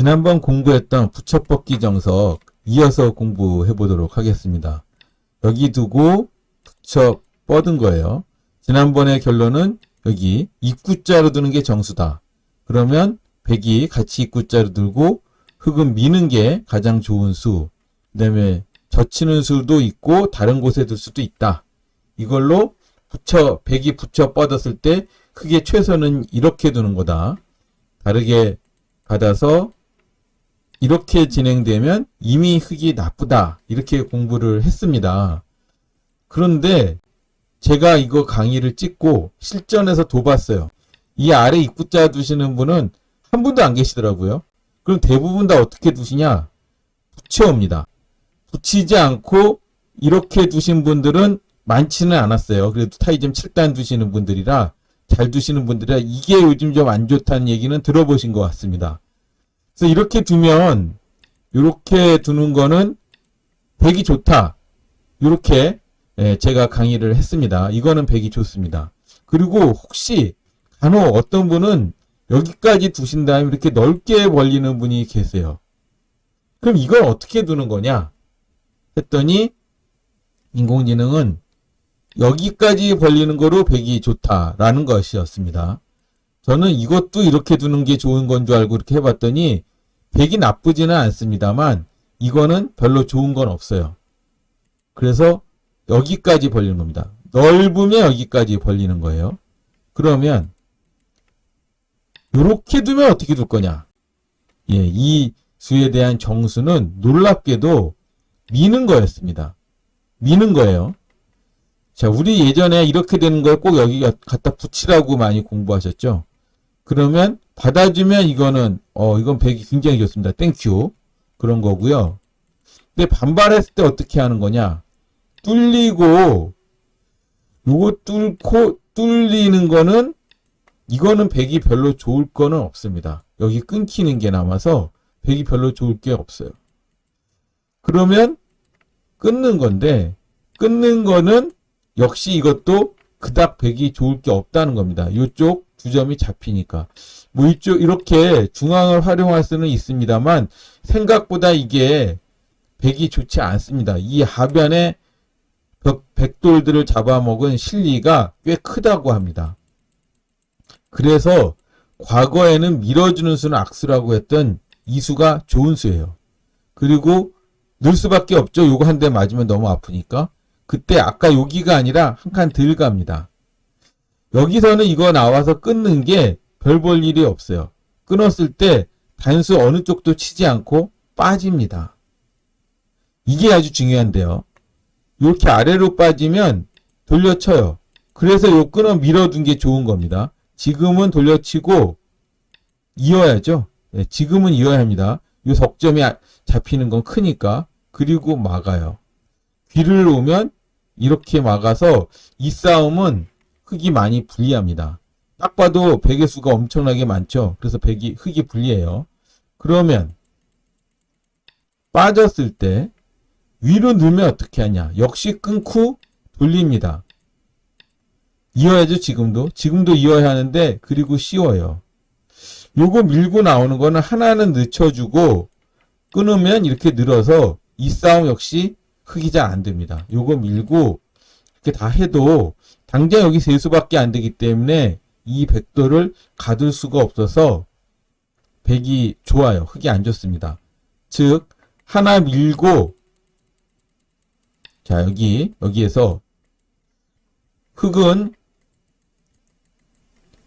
지난번 공부했던 부처법기 정석 이어서 공부해 보도록 하겠습니다. 여기 두고 부처 뻗은 거예요. 지난번의 결론은 여기 입구자로 두는 게 정수다. 그러면 백이 같이 입구자로 들고 흙은 미는 게 가장 좋은 수. 그 다음에 젖히는 수도 있고 다른 곳에 둘 수도 있다. 이걸로 붙여 백이 붙여 뻗었을 때 흙의 최선은 이렇게 두는 거다. 다르게 받아서 이렇게 진행되면 이미 흙이 나쁘다. 이렇게 공부를 했습니다. 그런데 제가 이거 강의를 찍고 실전에서 둬봤어요. 이 아래 입구자 두시는 분은 한 분도 안 계시더라고요. 그럼 대부분 다 어떻게 두시냐? 붙여옵니다. 붙이지 않고 이렇게 두신 분들은 많지는 않았어요. 그래도 타이점 7단 두시는 분들이라 잘 두시는 분들이라 이게 요즘 좀 안 좋다는 얘기는 들어보신 것 같습니다. 그래서 이렇게 두면 이렇게 두는 거는 백이 좋다. 이렇게 예, 제가 강의를 했습니다. 이거는 백이 좋습니다. 그리고 혹시 간혹 어떤 분은 여기까지 두신 다음에 이렇게 넓게 벌리는 분이 계세요. 그럼 이걸 어떻게 두는 거냐? 했더니 인공지능은 여기까지 벌리는 거로 백이 좋다라는 것이었습니다. 저는 이것도 이렇게 두는 게 좋은 건 줄 알고 이렇게 해봤더니 백이 나쁘지는 않습니다만 이거는 별로 좋은 건 없어요. 그래서 여기까지 벌리는 겁니다. 넓으면 여기까지 벌리는 거예요. 그러면 이렇게 두면 어떻게 둘 거냐? 예, 이 수에 대한 정수는 놀랍게도 미는 거였습니다. 미는 거예요. 자, 우리 예전에 이렇게 되는 걸 꼭 여기 갖다 붙이라고 많이 공부하셨죠? 그러면 받아주면 이거는 어 이건 백이 굉장히 좋습니다. 땡큐 그런 거고요. 근데 반발했을 때 어떻게 하는 거냐? 뚫리고 요거 뚫고 뚫리는 거는 이거는 백이 별로 좋을 거는 없습니다. 여기 끊기는 게 남아서 백이 별로 좋을 게 없어요. 그러면 끊는 건데 끊는 거는 역시 이것도 그닥 백이 좋을 게 없다는 겁니다. 이쪽 두 점이 잡히니까. 뭐 이쪽 이렇게 중앙을 활용할 수는 있습니다만 생각보다 이게 백이 좋지 않습니다. 이 하변에 벽- 백돌들을 잡아먹은 실리가 꽤 크다고 합니다. 그래서 과거에는 밀어주는 수는 악수라고 했던 이 수가 좋은 수예요. 그리고 늘 수밖에 없죠. 요거 한 대 맞으면 너무 아프니까. 그때 아까 여기가 아니라 한칸덜 갑니다. 여기서는 이거 나와서 끊는 게 별 볼 일이 없어요. 끊었을 때 단수 어느 쪽도 치지 않고 빠집니다. 이게 아주 중요한데요. 이렇게 아래로 빠지면 돌려쳐요. 그래서 요 끊어 밀어둔 게 좋은 겁니다. 지금은 돌려치고 이어야죠. 예, 지금은 이어야 합니다. 요 석점이 아- 잡히는 건 크니까 그리고 막아요. 귀를 놓으면 이렇게 막아서 이 싸움은 흙이 많이 불리합니다. 딱 봐도 백의 수가 엄청나게 많죠. 그래서 백이 흙이 불리해요. 그러면 빠졌을 때 위로 넣으면 어떻게 하냐? 역시 끊고 돌립니다. 이어야죠, 지금도. 지금도 이어야 하는데, 그리고 씌워요. 요거 밀고 나오는 거는 하나는 늦춰주고, 끊으면 이렇게 늘어서 이 싸움 역시 흙이 잘 안 됩니다. 요거 밀고, 이렇게 다 해도, 당장 여기 세 수밖에 안 되기 때문에, 이 백도를 가둘 수가 없어서, 백이 좋아요. 흙이 안 좋습니다. 즉, 하나 밀고, 자, 여기, 여기에서 흙은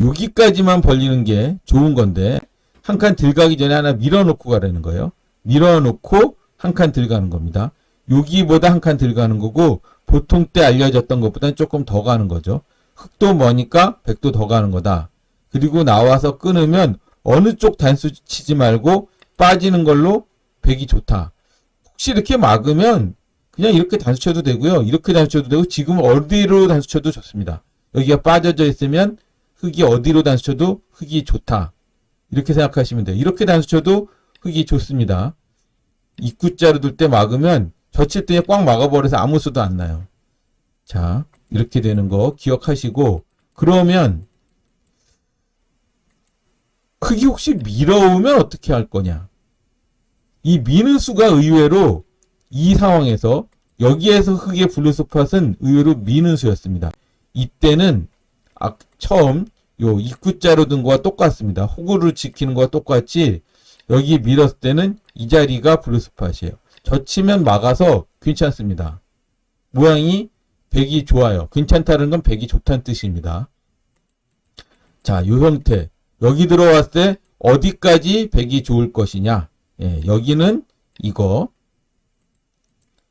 여기까지만 벌리는 게 좋은 건데, 한 칸 들어가기 전에 하나 밀어놓고 가라는 거예요. 밀어놓고 한 칸 들어가는 겁니다. 여기보다 한 칸 들어가는 거고, 보통 때 알려졌던 것보다는 조금 더 가는 거죠. 흙도 머니까 백도 더 가는 거다. 그리고 나와서 끊으면 어느 쪽 단수 치지 말고 빠지는 걸로 백이 좋다. 혹시 이렇게 막으면 그냥 이렇게 단수 쳐도 되고요. 이렇게 단수 쳐도 되고 지금 어디로 단수 쳐도 좋습니다. 여기가 빠져져 있으면 흙이 어디로 단수 쳐도 흙이 좋다. 이렇게 생각하시면 돼요. 이렇게 단수 쳐도 흙이 좋습니다. 입구자로 둘 때 막으면 때꽉 막아버려서 아무 수도 안 나요. 자, 이렇게 되는 거 기억하시고 그러면 흙이 혹시 밀어오면 어떻게 할 거냐? 이 미는 수가 의외로 이 상황에서 여기에서 흑의 블루스팟은 의외로 미는 수였습니다. 이때는 아, 처음 요 입구자로 든 거와 똑같습니다. 호구를 지키는 거와 똑같이 여기 밀었을 때는 이 자리가 블루스팟이에요. 젖히면 막아서 괜찮습니다. 모양이 백이 좋아요. 괜찮다는 건 백이 좋다는 뜻입니다. 자, 요 형태. 여기 들어왔을 때 어디까지 백이 좋을 것이냐. 예, 여기는 이거.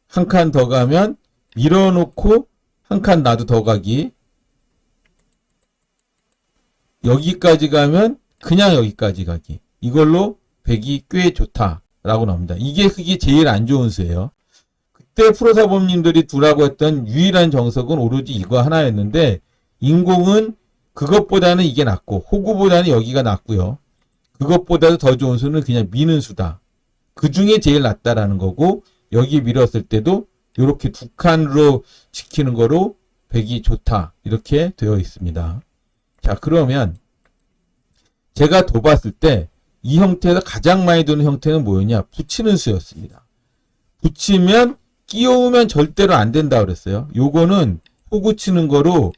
한 칸 더 가면 밀어놓고 한 칸 나도 더 가기. 여기까지 가면 그냥 여기까지 가기. 이걸로 백이 꽤 좋다 라고 나옵니다. 이게 흙이 제일 안 좋은 수예요. 그때 프로사범님들이 두라고 했던 유일한 정석은 오로지 이거 하나였는데 인공은 그것보다는 이게 낫고 호구보다는 여기가 낫고요. 그것보다도 더 좋은 수는 그냥 미는 수다. 그 중에 제일 낫다라는 거고 여기 밀었을 때도 이렇게 두 칸으로 지키는 거로 백이 좋다 이렇게 되어 있습니다. 자 그러면 제가 둬봤을 때 이 형태에서 가장 많이 드는 형태는 뭐였냐 붙이는 수였습니다. 붙이면 끼워오면 절대로 안 된다 그랬어요. 요거는 호구 치는 거로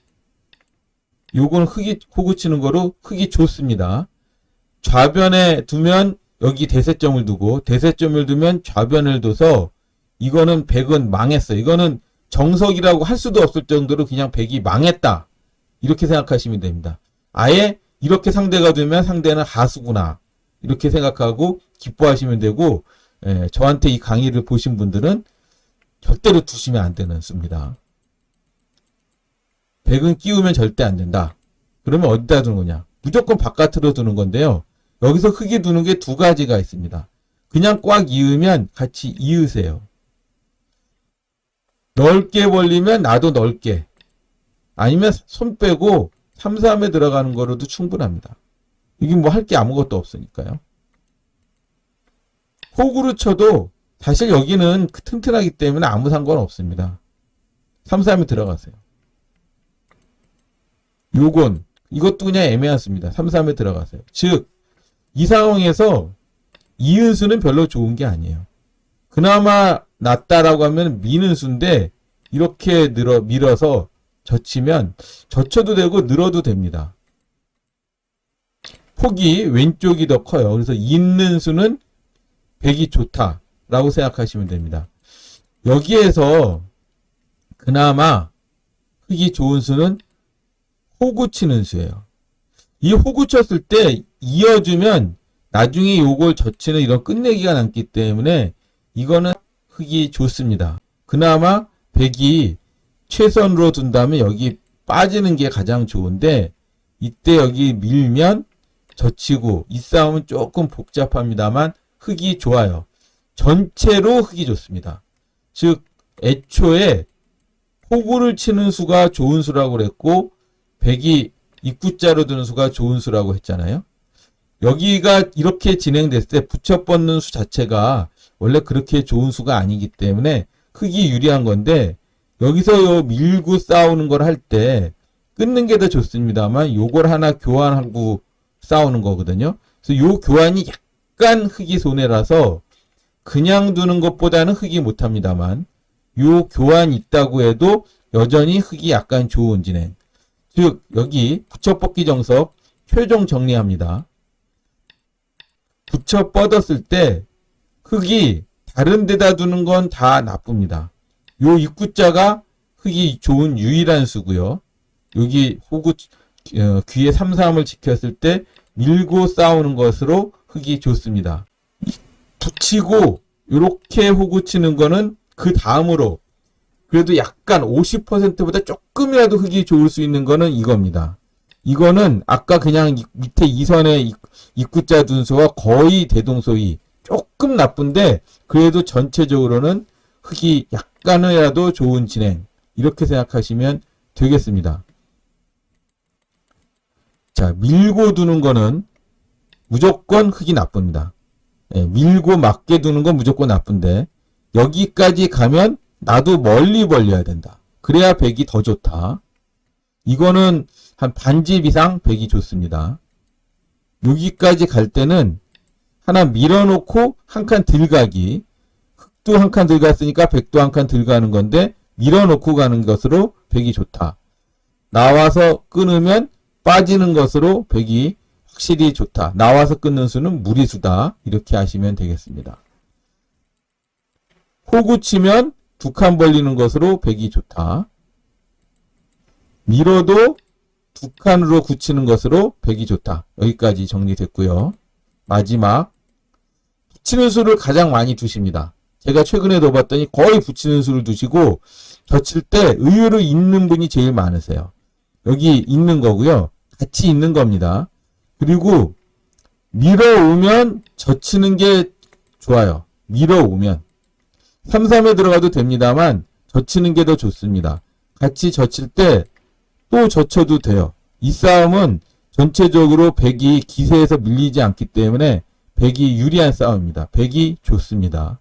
요거는 흙이 호구 치는 거로 흙이 좋습니다. 좌변에 두면 여기 대세점을 두고 대세점을 두면 좌변을 둬서 이거는 백은 망했어요. 이거는 정석이라고 할 수도 없을 정도로 그냥 백이 망했다. 이렇게 생각하시면 됩니다. 아예 이렇게 상대가 되면 상대는 하수구나. 이렇게 생각하고 기뻐하시면 되고 예, 저한테 이 강의를 보신 분들은 절대로 두시면 안 되는 수입니다. 백은 끼우면 절대 안 된다. 그러면 어디다 두는 거냐? 무조건 바깥으로 두는 건데요. 여기서 크게 두는 게 두 가지가 있습니다. 그냥 꽉 이으면 같이 이으세요. 넓게 벌리면 나도 넓게. 아니면 손 빼고 3, 3에 들어가는 거로도 충분합니다. 이게 뭐 할 게 아무것도 없으니까요. 호구로 쳐도 사실 여기는 튼튼하기 때문에 아무 상관 없습니다. 3, 3에 들어가세요. 요건 이것도 그냥 애매하습니다. 3, 3에 들어가세요. 즉, 이 상황에서 이은수는 별로 좋은 게 아니에요. 그나마 낫다라고 하면 미는 수인데 이렇게 늘어 밀어서 젖히면 젖혀도 되고 늘어도 됩니다. 폭이 왼쪽이 더 커요. 그래서 있는 수는 100이 좋다라고 생각하시면 됩니다. 여기에서 그나마 흙이 좋은 수는 호구 치는 수예요. 이 호구 쳤을 때 이어주면 나중에 요걸 젖히는 이런 끝내기가 남기 때문에 이거는 흙이 좋습니다. 그나마 백이 최선으로 둔다면 여기 빠지는 게 가장 좋은데 이때 여기 밀면 젖히고 이 싸움은 조금 복잡합니다만 흙이 좋아요. 전체로 흙이 좋습니다. 즉 애초에 호구를 치는 수가 좋은 수라고 그랬고 백이 입구자로 드는 수가 좋은 수라고 했잖아요. 여기가 이렇게 진행됐을 때 붙여 뻗는 수 자체가 원래 그렇게 좋은 수가 아니기 때문에 흙이 유리한 건데 여기서 요 밀고 싸우는 걸 할 때 끊는 게 더 좋습니다만 요걸 하나 교환하고 싸우는 거거든요. 그래서 요 교환이 약간 흙이 손해라서 그냥 두는 것보다는 흙이 못합니다만 요 교환 있다고 해도 여전히 흙이 약간 좋은 진행. 즉 여기 붙여뻗기 정석 최종 정리합니다. 붙여 뻗었을 때 흙이 다른 데다 두는 건 다 나쁩니다. 요 입구자가 흙이 좋은 유일한 수고요. 여기 호구 어, 귀에 삼삼을 지켰을 때 밀고 싸우는 것으로 흙이 좋습니다. 붙이고 이렇게 호구 치는 거는 그 다음으로 그래도 약간 50%보다 조금이라도 흙이 좋을 수 있는 거는 이겁니다. 이거는 아까 그냥 밑에 이선의 입구자 둔수와 거의 대동소이 조금 나쁜데 그래도 전체적으로는 흙이 약간이라도 좋은 진행 이렇게 생각하시면 되겠습니다. 자 밀고 두는 거는 무조건 흙이 나쁩니다. 예, 밀고 맞게 두는 건 무조건 나쁜데 여기까지 가면 나도 멀리 벌려야 된다. 그래야 백이 더 좋다. 이거는 한 반집 이상 백이 좋습니다. 여기까지 갈 때는 하나 밀어놓고 한 칸 들가기. 흑도 한 칸 들갔으니까 백도 한 칸 들가는 건데 밀어놓고 가는 것으로 백이 좋다. 나와서 끊으면 빠지는 것으로 백이 확실히 좋다. 나와서 끊는 수는 무리수다. 이렇게 하시면 되겠습니다. 호구 치면 두 칸 벌리는 것으로 백이 좋다. 밀어도 두 칸으로 굳히는 것으로 백이 좋다. 여기까지 정리됐고요. 마지막 붙이는 수를 가장 많이 두십니다. 제가 최근에 둬봤더니 거의 붙이는 수를 두시고 젖힐 때 의외로 있는 분이 제일 많으세요. 여기 있는 거고요. 같이 있는 겁니다. 그리고 밀어오면 젖히는 게 좋아요. 밀어오면 3, 3에 들어가도 됩니다만 젖히는 게 더 좋습니다. 같이 젖힐 때 또 젖혀도 돼요. 이 싸움은 전체적으로 백이 기세에서 밀리지 않기 때문에 백이 유리한 싸움입니다. 백이 좋습니다.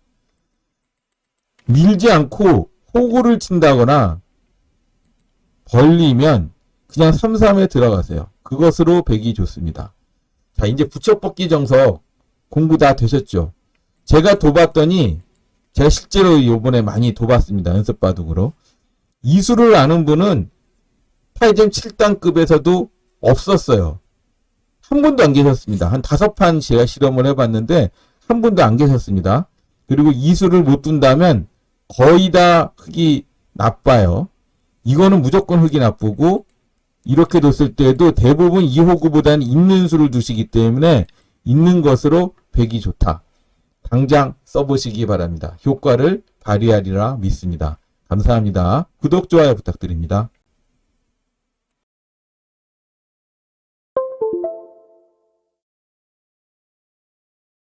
밀지 않고 호구를 친다거나 벌리면 그냥 3, 3에 들어가세요. 그것으로 백이 좋습니다. 자, 이제 붙여뻗기 정석 공부 다 되셨죠? 제가 둬봤더니 제가 실제로 요번에 많이 둬봤습니다. 연습 바둑으로. 이수를 아는 분은 8점 7단급에서도 없었어요. 한 분도 안 계셨습니다. 한 다섯 판 제가 실험을 해봤는데 한 분도 안 계셨습니다. 그리고 이수를 못 둔다면 거의 다 흙이 나빠요. 이거는 무조건 흙이 나쁘고 이렇게 뒀을 때도 대부분 2호구보다는 있는 수를 두시기 때문에 있는 것으로 백이 좋다. 당장 써보시기 바랍니다. 효과를 발휘하리라 믿습니다. 감사합니다. 구독, 좋아요 부탁드립니다.